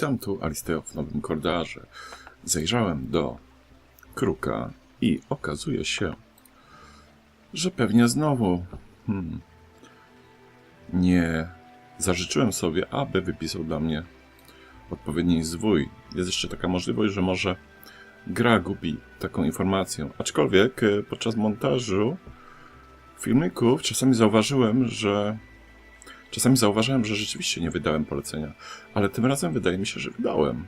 Witam tu Alisteo w nowym kordarze. Zajrzałem do kruka i okazuje się, że pewnie znowu hmm, nie zażyczyłem sobie, aby wypisał dla mnie odpowiedni zwój. Jest jeszcze taka możliwość, że może gra gubi taką informację. Aczkolwiek e, podczas montażu filmików czasami zauważyłem, że czasami zauważyłem, że rzeczywiście nie wydałem polecenia, ale tym razem wydaje mi się, że wydałem.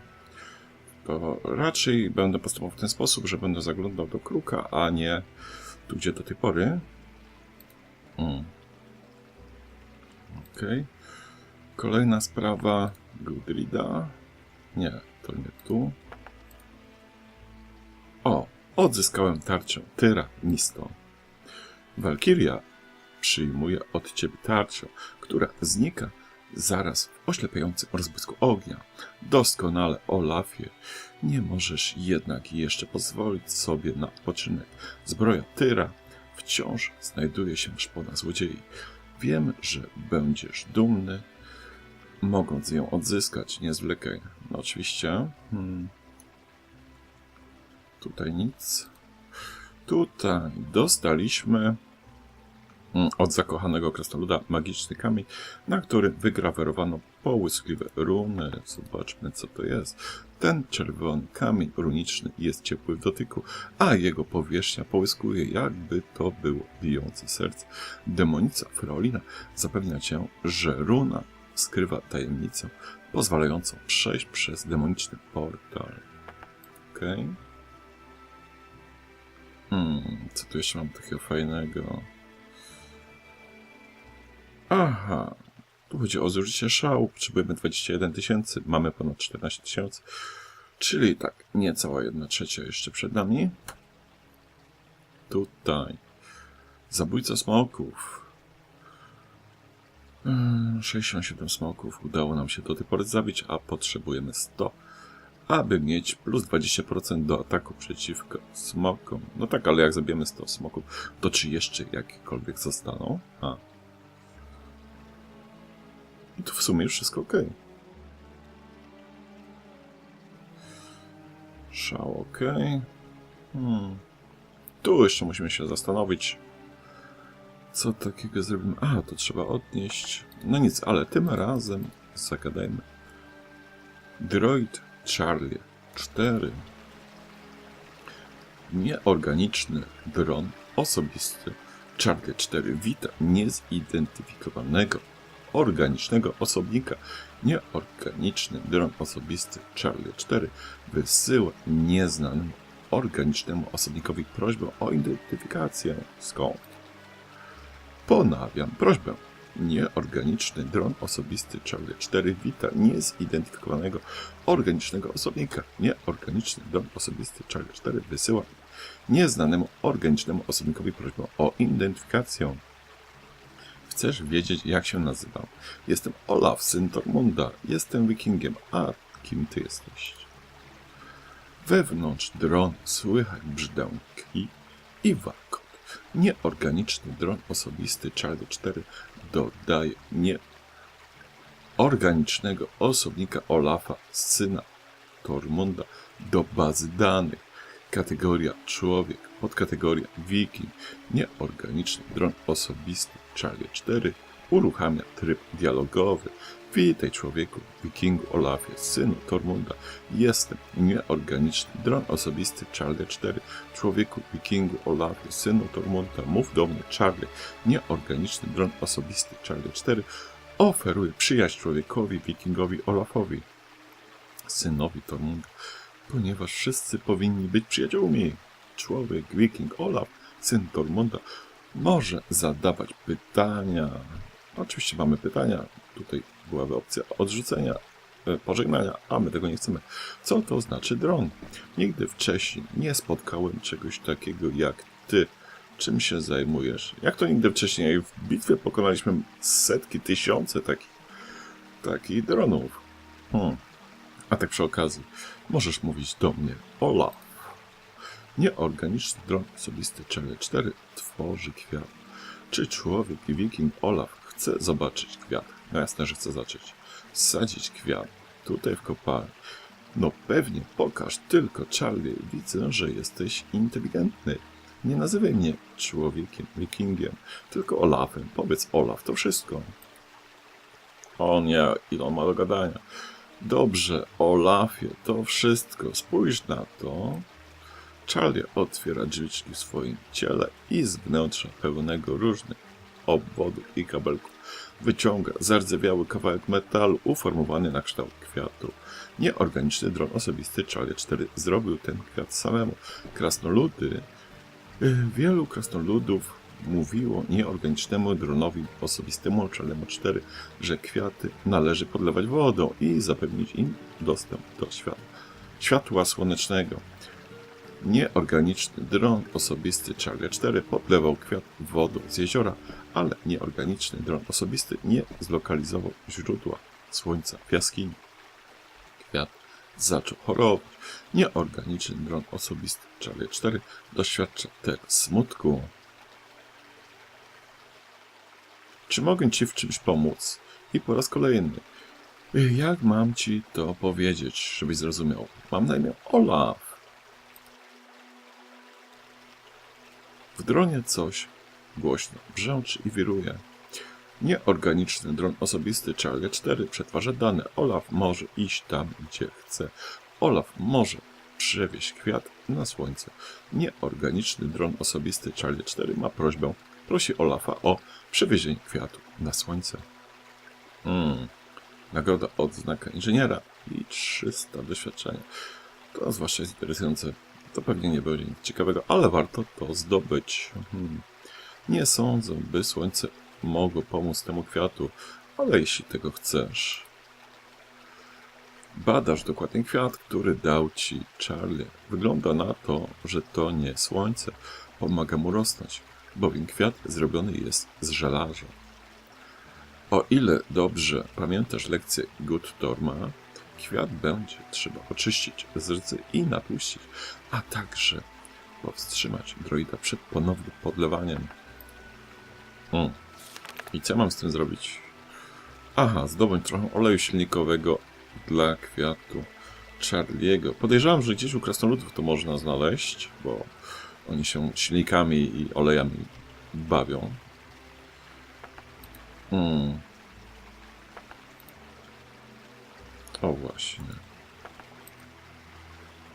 To raczej będę postępował w ten sposób, że będę zaglądał do kruka, a nie tu, gdzie do tej pory. Mm. Okej. Kolejna sprawa. Gudrida. Nie, to nie tu. O, odzyskałem tarczę Tyra Nisto. Walkiria przyjmuje od ciebie tarczę, która znika zaraz w oślepiającym rozbłysku ognia. Doskonale, Olafie. Nie możesz jednak jeszcze pozwolić sobie na odpoczynek. Zbroja Tyra wciąż znajduje się w szpona złodziei. Wiem, że będziesz dumny, mogąc ją odzyskać. Nie zwlekaj. No oczywiście. Hmm. Tutaj nic. Tutaj dostaliśmy od zakochanego krasnoluda magiczny kamień, na który wygrawerowano połyskliwe runy. Zobaczmy, co to jest. Ten czerwony kamień runiczny jest ciepły w dotyku, a jego powierzchnia połyskuje, jakby to było bijące serce. Demonica Frolina zapewnia cię, że runa skrywa tajemnicę pozwalającą przejść przez demoniczny portal. Okej. Okay. Hmm, co tu jeszcze mam takiego fajnego? Aha, tu chodzi o zużycie szału. Potrzebujemy 21 tysięcy, mamy ponad 14 tysięcy. Czyli tak, niecała jedna trzecia jeszcze przed nami. Tutaj. Zabójca smoków. Hmm, 67 smoków udało nam się do tej pory zabić, a potrzebujemy 100 aby mieć plus 20% do ataku przeciwko smokom. No tak, ale jak zabijemy 100 smoków, to czy jeszcze jakiekolwiek zostaną? A. I tu w sumie wszystko ok. Szał ok. Hmm. Tu jeszcze musimy się zastanowić, co takiego zrobimy. A, to trzeba odnieść. No nic, ale tym razem zagadajmy. Droid Charlie 4. Nieorganiczny dron osobisty Charlie 4 wita niezidentyfikowanego organicznego osobnika. Nieorganiczny dron osobisty Charlie 4 wysyła nieznanemu organicznemu osobnikowi prośbę o identyfikację. Skąd? Ponawiam prośbę. Nieorganiczny dron osobisty Charlie 4 wita niezidentyfikowanego organicznego osobnika. Nieorganiczny dron osobisty Charlie 4 wysyła nieznanemu organicznemu osobnikowi prośbę o identyfikację. Chcesz wiedzieć, jak się nazywam? Jestem Olaf, syn Tormunda. Jestem wikingiem. A kim ty jesteś? Wewnątrz dronu słychać brzdęki i warkot. Nieorganiczny dron osobisty Charlie 4 dodaje nieorganicznego osobnika Olafa, syna Tormunda, do bazy danych. Kategoria człowiek, podkategoria wiking, nieorganiczny dron osobisty Charlie 4 uruchamia tryb dialogowy. Witaj człowieku, wikingu Olafie, synu Tormunda. Jestem nieorganiczny dron osobisty Charlie 4. Człowieku, wikingu Olafie, synu Tormunda. Mów do mnie Charlie. Nieorganiczny dron osobisty Charlie 4. Oferuje przyjaźń człowiekowi, wikingowi Olafowi, synowi Tormunda. Ponieważ wszyscy powinni być przyjaciółmi. Człowiek, wiking Olaf, syn Tormunda może zadawać pytania. Oczywiście mamy pytania. Tutaj byłaby opcja odrzucenia, e, pożegnania, a my tego nie chcemy. Co to znaczy dron? Nigdy wcześniej nie spotkałem czegoś takiego jak ty. Czym się zajmujesz? Jak to nigdy wcześniej? W bitwie pokonaliśmy setki, tysiące takich, takich dronów. Hmm. A tak przy okazji, możesz mówić do mnie Olaf. Nieorganiczny dron osobisty Czele 4 tworzy kwiat. Czy człowiek i wiking Olaf chce zobaczyć kwiat? No jasne, że chce zacząć. Sadzić kwiat. tutaj w kopalni. No pewnie, pokaż tylko, Charlie. Widzę, że jesteś inteligentny. Nie nazywaj mnie człowiekiem, wikingiem, tylko Olafem. Powiedz Olaf, to wszystko. O nie, ile ma do gadania. Dobrze, Olafie, to wszystko. Spójrz na to. Charlie otwiera drzwiczki w swoim ciele i z wnętrza pełnego różnych obwodów i kabelków wyciąga zardzewiały kawałek metalu uformowany na kształt kwiatu. Nieorganiczny dron osobisty Charlie 4 zrobił ten kwiat samemu. Krasnoludy, y, wielu krasnoludów mówiło nieorganicznemu dronowi osobistemu Charliemu 4, że kwiaty należy podlewać wodą i zapewnić im dostęp do światła, światła słonecznego. Nieorganiczny dron osobisty Charlie 4 podlewał kwiat wodą z jeziora, ale nieorganiczny dron osobisty nie zlokalizował źródła słońca w jaskini. Kwiat zaczął chorować. Nieorganiczny dron osobisty Charlie 4 doświadcza teraz smutku. Czy mogę ci w czymś pomóc? I po raz kolejny. Jak mam ci to powiedzieć, żebyś zrozumiał? Mam na imię Olaf. W dronie coś głośno brzęczy i wiruje. Nieorganiczny dron osobisty Charlie 4 przetwarza dane. Olaf może iść tam, gdzie chce. Olaf może przewieźć kwiat na słońce. Nieorganiczny dron osobisty Charlie 4 ma prośbę. Prosi Olafa o przewiezienie kwiatu na słońce. Hmm. Nagroda odznaka inżyniera i 300 doświadczenia. To zwłaszcza jest interesujące. To pewnie nie będzie nic ciekawego, ale warto to zdobyć. Hmm. Nie sądzę, by słońce mogło pomóc temu kwiatu, ale jeśli tego chcesz. Badasz dokładnie kwiat, który dał ci Charlie. Wygląda na to, że to nie słońce pomaga mu rosnąć, bowiem kwiat zrobiony jest z żelaza. O ile dobrze pamiętasz lekcję Guttorma, kwiat będzie trzeba oczyścić z rdzy i napuścić, a także powstrzymać droida przed ponownym podlewaniem. Hmm. I co mam z tym zrobić? Aha, zdobądź trochę oleju silnikowego dla kwiatu Charliego. Podejrzewam, że gdzieś u krasnoludów to można znaleźć, bo oni się silnikami i olejami bawią. Hmm. O właśnie.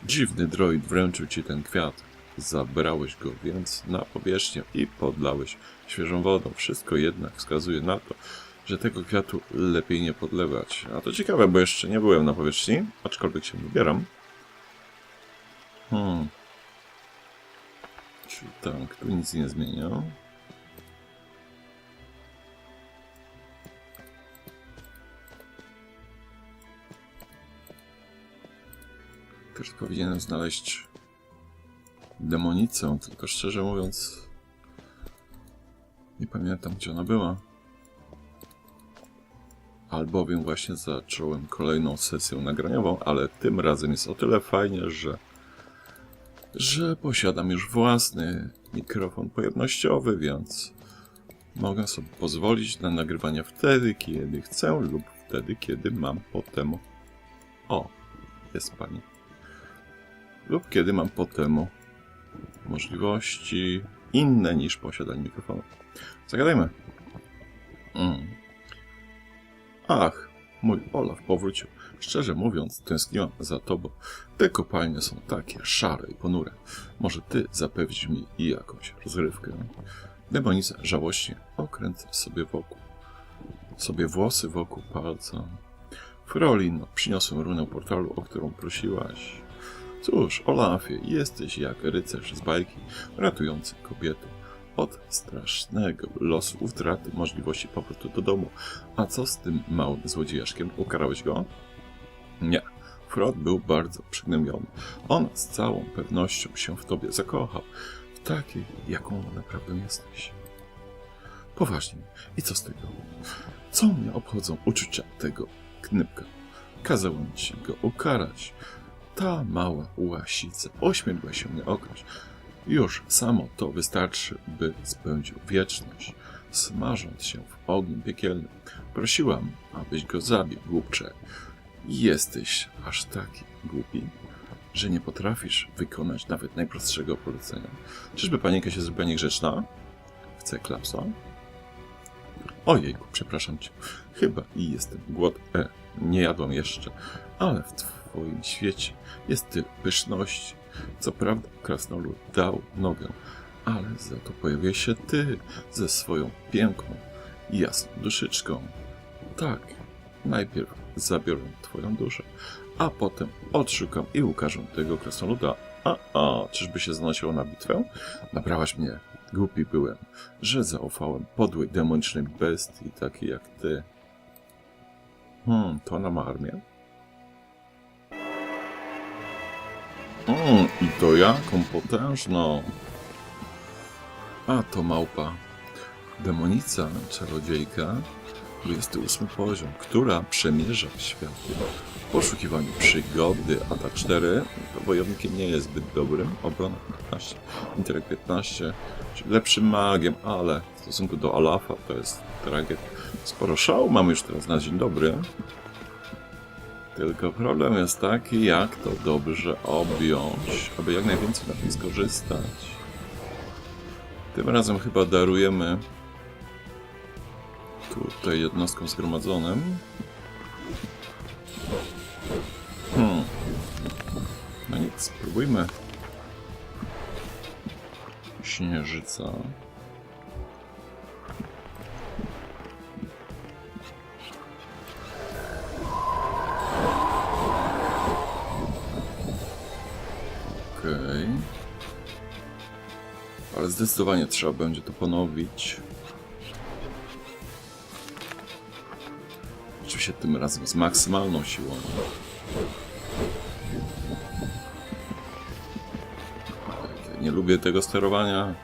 Dziwny droid wręczył ci ten kwiat. Zabrałeś go więc na powierzchnię i podlałeś świeżą wodą. Wszystko jednak wskazuje na to, że tego kwiatu lepiej nie podlewać. A to ciekawe, bo jeszcze nie byłem na powierzchni, aczkolwiek się wybieram. Hmm. Czyli tak, tu nic nie zmienia. Też powinienem znaleźć demonicę, tylko szczerze mówiąc nie pamiętam gdzie ona była. Albowiem właśnie zacząłem kolejną sesję nagraniową, ale tym razem jest o tyle fajnie, że że posiadam już własny mikrofon pojemnościowy, więc mogę sobie pozwolić na nagrywanie wtedy, kiedy chcę lub wtedy, kiedy mam potem o, jest pani lub kiedy mam potem możliwości inne niż posiadanie mikrofonu. Zagadajmy. Mm. Ach, mój Olaf powrócił. Szczerze mówiąc, tęskniłam za tobą. Te kopalnie są takie szare i ponure. Może ty zapewnisz mi i jakąś rozrywkę. Demonica żałośnie okręca sobie wokół. Sobie włosy wokół palca. Frolin, przyniosłem runę portalu, o którą prosiłaś. Cóż, Olafie, jesteś jak rycerz z bajki, ratujący kobietę od strasznego losu utraty możliwości powrotu do domu. A co z tym małym złodziejaszkiem? Ukarałeś go? Nie. Frod był bardzo przygnębiony. On z całą pewnością się w tobie zakochał. W takiej, jaką naprawdę jesteś. Poważnie. I co z tego? Co mnie obchodzą uczucia tego knypka? Kazałem ci go ukarać. Ta mała łasica ośmieliła się mnie okraść. Już samo to wystarczy, by spędził wieczność, smażąc się w ogniu piekielnym. Prosiłam, abyś go zabił, głupcze. Jesteś aż taki głupi, że nie potrafisz wykonać nawet najprostszego polecenia. Czyżby panienka się zrobiła niegrzeczna? Chce klapsa? Ojejku, przepraszam cię. Chyba i jestem głod. E, nie jadłam jeszcze, ale w twoim świecie jest tyle pyszności. Co prawda, krasnolud dał nogę, ale za to pojawię się ty ze swoją piękną i jasną duszyczką. Tak, najpierw zabiorę twoją duszę, a potem odszukam i ukażę tego krasnoluda. A, a, czyżby się zanosiło na bitwę? Nabrałaś mnie. Głupi byłem, że zaufałem podłej demonicznej bestii, takiej jak ty. Hmm, to ona ma armię? Mm, i to jaką potężną. A to małpa. Demonica, czarodziejka, 28 poziom, która przemierza świat w poszukiwaniu przygody. Atak 4, to wojownikiem nie jest zbyt dobrym. Obrona 15, intelekt 15, czyli lepszym magiem, ale w stosunku do Olafa to jest tragiet. Sporo szału mamy już teraz na dzień dobry. Tylko problem jest taki, jak to dobrze objąć, aby jak najwięcej na tym skorzystać. Tym razem chyba darujemy tutaj jednostkom zgromadzonym. Hmm. No nic, spróbujmy. Śnieżyca. Zdecydowanie trzeba będzie to ponowić. Oczywiście tym razem z maksymalną siłą. Nie lubię tego sterowania.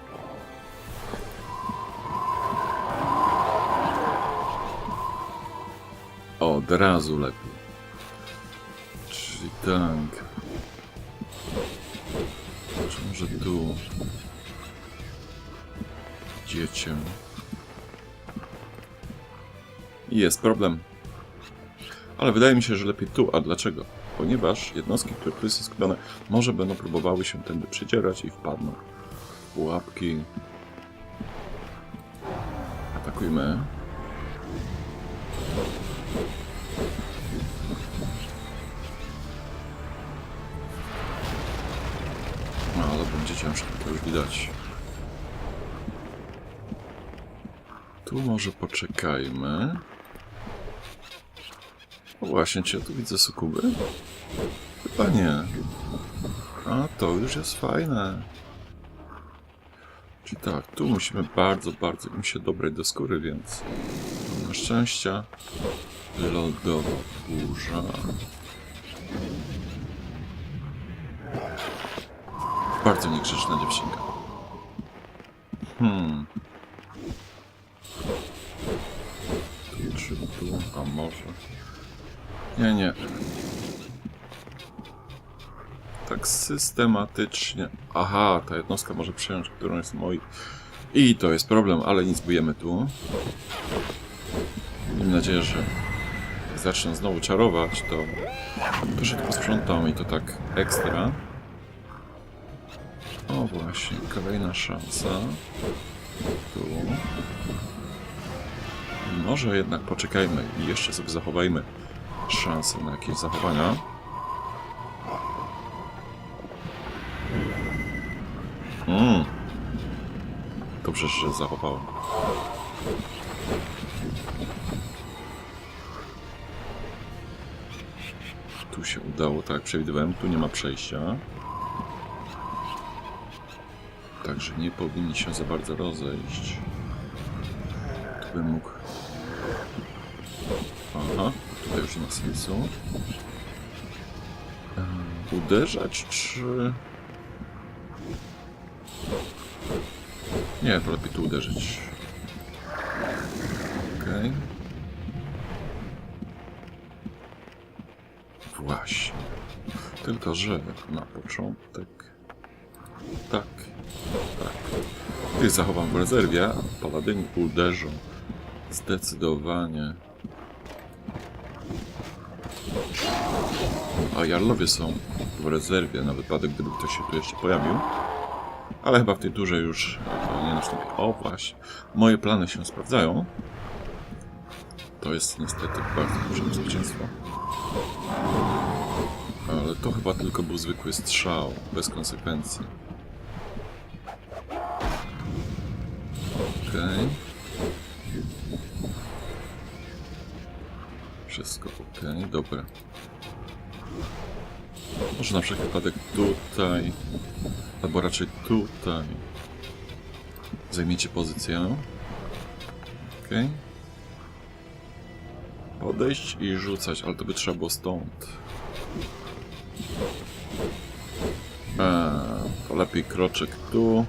Od razu lepiej. Czyli tak. Może tu? Dziecię. Jest problem. Ale wydaje mi się, że lepiej tu. A dlaczego? Ponieważ jednostki, które tu są skupione, może będą próbowały się tędy przedzierać i wpadną w pułapki. Atakujmy. No, ale będzie ciężko, to już widać. Tu może poczekajmy. O właśnie, czy ja tu widzę sukuby? Chyba nie. A, to już jest fajne. Czyli tak, tu musimy bardzo, bardzo im się dobrać do skóry, więc na szczęścia lodowa burza. Bardzo niegrzeczna dziewczynka. Hmm. Tu a może... Nie, nie. Tak systematycznie. Aha, ta jednostka może przejąć którąś z moich. I to jest problem, ale nic bujemy tu. Mam nadzieję, że jak zacznę znowu czarować, to się posprzątam i to tak ekstra. O właśnie, kolejna szansa. Tu. Może jednak poczekajmy i jeszcze sobie zachowajmy szansę na jakieś zachowania. Mm. Dobrze, że zachowałem. Tu się udało, tak przewidywałem, tu nie ma przejścia. Także nie powinni się za bardzo rozejść. Tu bym mógł... Aha, tutaj już nie ma sensu. Uderzać czy... Nie, to lepiej tu uderzyć. Okej. Właśnie. Tylko, że na początek... Tak. Tak. Tych zachowam w rezerwie, a paladyni uderzą zdecydowanie A jarlowie są w rezerwie na wypadek, gdyby ktoś się tu jeszcze pojawił. Ale chyba w tej turze już nie nastąpi. O właśnie, moje plany się sprawdzają. To jest niestety bardzo duże niebezpieczeństwo. Ale to chyba tylko był zwykły strzał, bez konsekwencji. Okej. Wszystko ok, dobra. Może na wszelki wypadek tutaj, albo raczej tutaj. Zajmijcie pozycję. Ok. Podejść i rzucać, ale to by trzeba było stąd. Eee, to lepiej kroczek tu.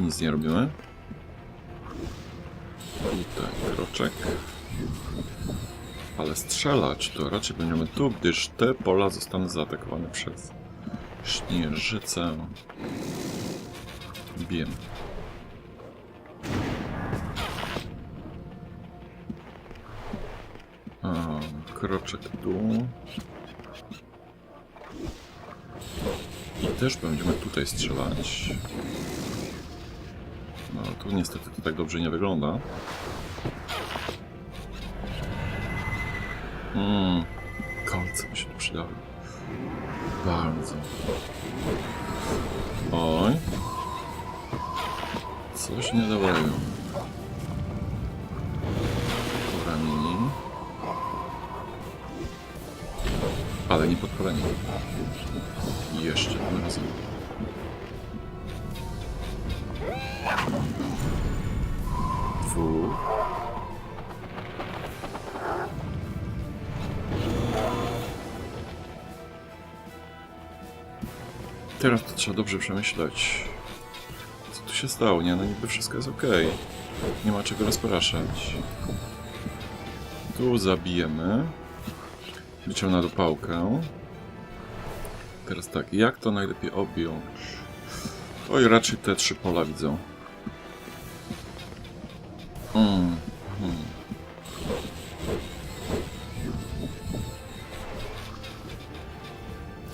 Nic nie robimy. Tutaj kroczek. Ale strzelać to raczej będziemy tu, gdyż te pola zostaną zaatakowane przez śnieżycę. Wiem. A, kroczek tu. I też będziemy tutaj strzelać. No, tu niestety to tak dobrze nie wygląda. Mm, kolce mi się tu przydały. Bardzo. Oj. Coś niedobrego. Trzeba dobrze przemyśleć. Co tu się stało? Nie, no niby wszystko jest ok. Nie ma czego rozpraszać. Tu zabijemy. Wyciągnę do pałkę. Teraz tak, jak to najlepiej objąć? Oj, raczej te trzy pola widzą. Mm. Hmm.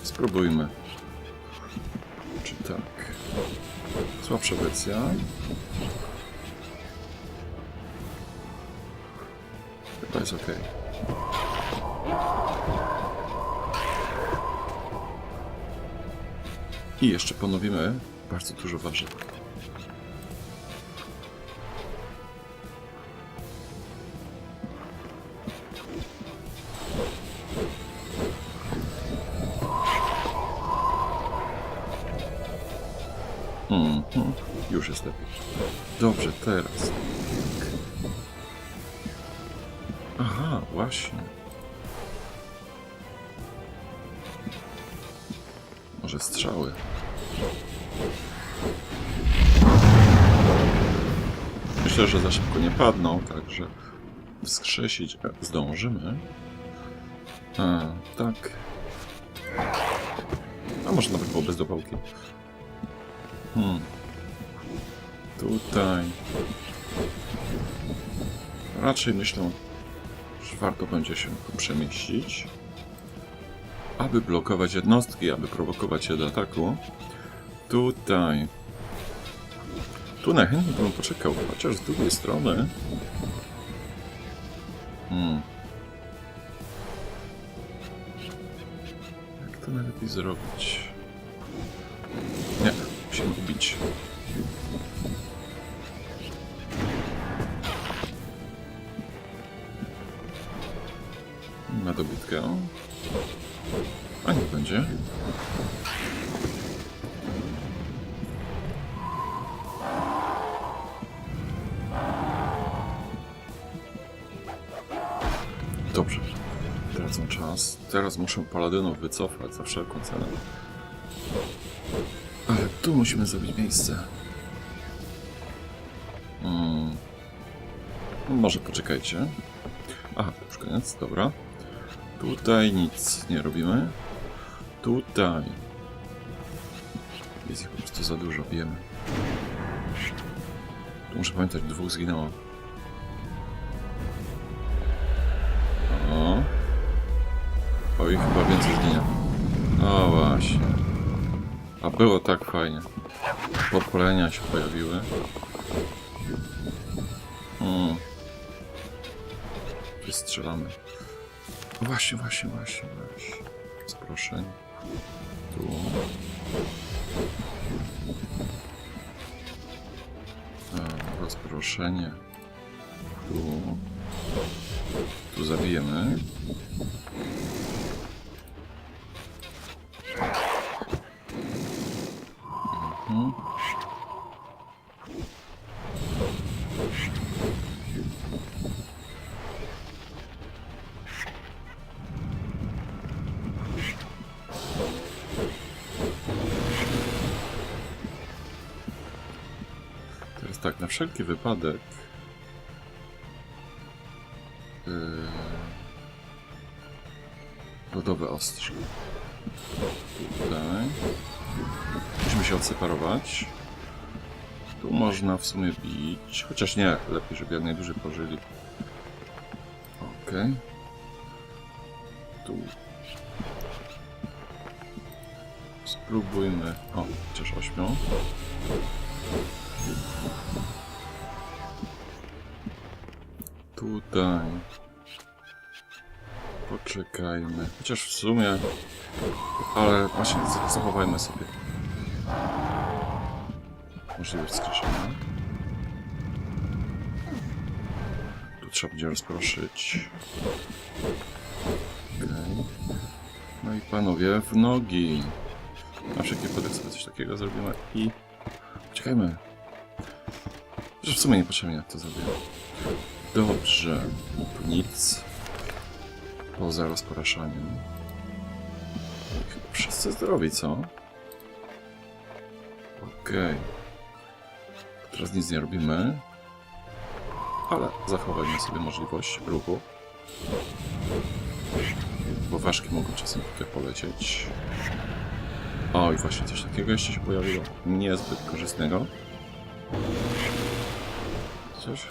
Spróbujmy. Słabsza wersja. Chyba jest ok. I jeszcze ponowimy bardzo dużo warzyw. Mhm, już jest lepiej. Dobrze, teraz. Aha, właśnie. Może strzały. Myślę, że za szybko nie padną, także wskrzesić e, zdążymy. A, tak. A może nawet było bez dopałki. Hmm. Tutaj. Raczej myślę, że warto będzie się przemieścić. Aby blokować jednostki, aby prowokować je do ataku. Tutaj. Tu najchętniej bym poczekał, chociaż z drugiej strony. Hmm. Jak to najlepiej zrobić? Nie, musimy ubić. Na dobitkę. A niech będzie. Dobrze. Tracą czas. Teraz muszę paladynów wycofać za wszelką cenę. Tu musimy zrobić miejsce. Hmm. Może poczekajcie. Aha, już koniec, dobra. Tutaj nic nie robimy. Tutaj. Jest ich po prostu za dużo, wiemy. Tu muszę pamiętać, dwóch zginęło. O. Oj, chyba więcej zginie. O właśnie. A było tak fajnie. Popolenia się pojawiły. Mm. Wystrzelamy. Właśnie, właśnie, właśnie, właśnie. Zaproszeń. Tu. E, Rozproszenie. Tu. Tu zabijemy. Wszelki wypadek. Yy... Lodowe ostrze. Tutaj. Musimy się odseparować. Tu można w sumie bić. Chociaż nie, lepiej, żeby jak najdłużej pożyli. Okej. Tu. Spróbujmy. O, chociaż ośmiu. Tutaj. Poczekajmy. Chociaż w sumie. Ale właśnie zachowajmy sobie. Możliwość wskrzeszenia. Tu trzeba będzie rozproszyć. Okej. No i panowie, w nogi. Na wszelki wypadek sobie coś takiego zrobimy i Czekajmy. Że w sumie niepotrzebnie to zrobię. Dobrze. Nic. Poza rozpraszaniem. Chyba wszyscy zdrowi, co? Okej. Teraz nic nie robimy. Ale zachowajmy sobie możliwość ruchu. Bo ważki mogą czasem tutaj polecieć. O, i właśnie coś takiego jeszcze się pojawiło. Niezbyt korzystnego. Chociaż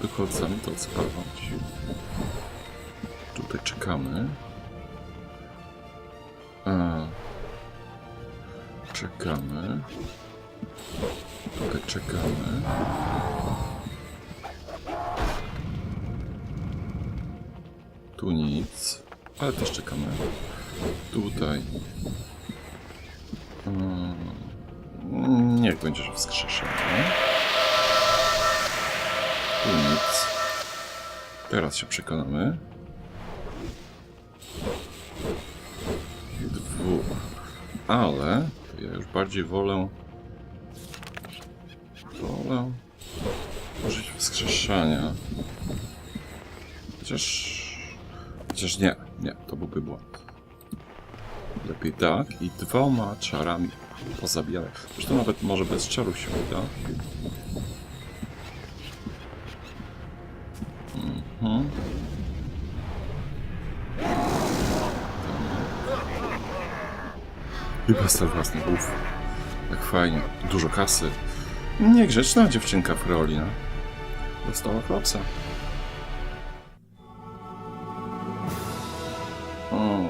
wychodzamy to odseparować. Tutaj czekamy. A. Czekamy. Tutaj czekamy. Tu nic. Ale też czekamy. Tutaj Mm, Niech będzie, że wskrzeszenie. Tu nic. Teraz się przekonamy. Dwóch. Ale ja już bardziej wolę. Wolę użyć wskrzeszania. Chociaż. Chociaż nie, nie, to byłby błąd. Lepiej tak i dwoma czarami pozabijamy. Zresztą nawet może bez czarów się uda. Mhm. I tych własnych głów. Jak fajnie. Dużo kasy. Niegrzeczna dziewczynka Freolina. Dostała klapsa. O,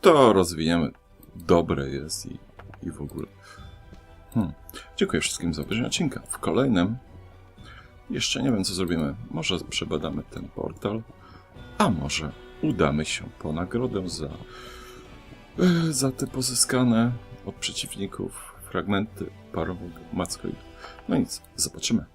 to rozwiniemy. Dobre jest i, i w ogóle. Hmm. Dziękuję wszystkim za obejrzenie odcinka. W kolejnym jeszcze nie wiem, co zrobimy. Może przebadamy ten portal, a może udamy się po nagrodę za, e, za te pozyskane od przeciwników fragmenty parowego Mackoidu. No nic, zobaczymy.